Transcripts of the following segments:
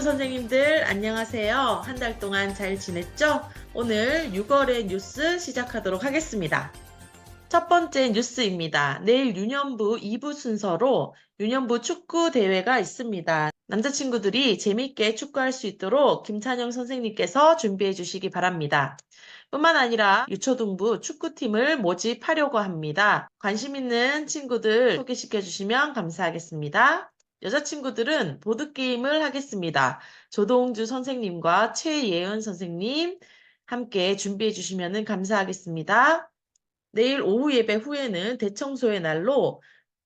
선생님들 안녕하세요. 한 달 동안 잘 지냈죠? 오늘 6월의 뉴스 시작하도록 하겠습니다. 첫 번째 뉴스입니다. 내일 유년부 2부 순서로 유년부 축구 대회가 있습니다. 남자친구들이 재밌게 축구할 수 있도록 김찬영 선생님께서 준비해 주시기 바랍니다. 뿐만 아니라 유초등부 축구팀을 모집하려고 합니다. 관심 있는 친구들 소개시켜 주시면 감사하겠습니다. 여자친구들은 보드게임을 하겠습니다. 조동주 선생님과 최예은 선생님 함께 준비해 주시면 감사하겠습니다. 내일 오후 예배 후에는 대청소의 날로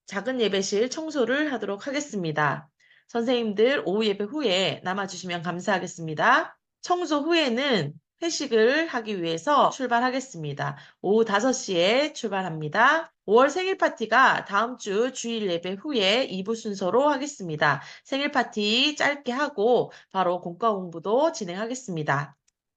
작은 예배실 청소를 하도록 하겠습니다. 선생님들 오후 예배 후에 남아주시면 감사하겠습니다. 청소 후에는 회식을 하기 위해서 출발하겠습니다. 오후 5시에 출발합니다. 5월 생일 파티가 다음 주 주일 예배 후에 2부 순서로 하겠습니다. 생일 파티 짧게 하고 바로 공과 공부도 진행하겠습니다.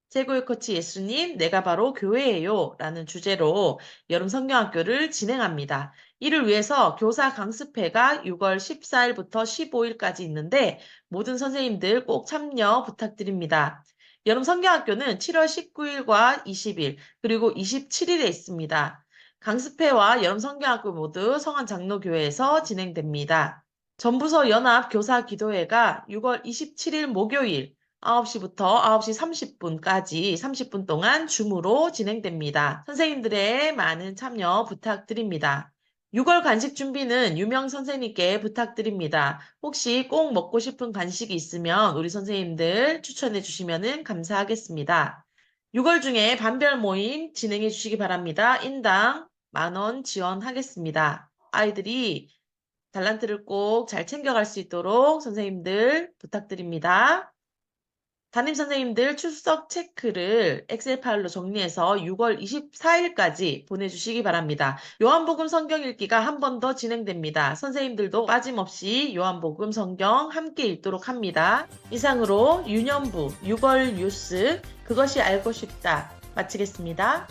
최고의 코치 예수님, 내가 바로 교회예요. 라는 주제로 여름 성경학교를 진행합니다. 이를 위해서 교사 강습회가 6월 14일부터 15일까지 있는데 모든 선생님들 꼭 참여 부탁드립니다. 여름 성경학교는 7월 19일과 20일, 그리고 27일에 있습니다. 강습회와 여름 성경학교 모두 성한 장로교회에서 진행됩니다. 전부서 연합 교사 기도회가 6월 27일 목요일 9시부터 9시 30분까지 30분 동안 줌으로 진행됩니다. 선생님들의 많은 참여 부탁드립니다. 6월 간식 준비는 유명 선생님께 부탁드립니다. 혹시 꼭 먹고 싶은 간식이 있으면 우리 선생님들 추천해 주시면 감사하겠습니다. 6월 중에 반별 모임 진행해 주시기 바랍니다. 인당 만원 지원하겠습니다. 아이들이 달란트를 꼭 잘 챙겨갈 수 있도록 선생님들 부탁드립니다. 담임 선생님들 출석 체크를 엑셀 파일로 정리해서 6월 24일까지 보내주시기 바랍니다. 요한복음 성경 읽기가 한 번 더 진행됩니다. 선생님들도 빠짐없이 요한복음 성경 함께 읽도록 합니다. 이상으로 유년부 6월 뉴스 그것이 알고 싶다 마치겠습니다.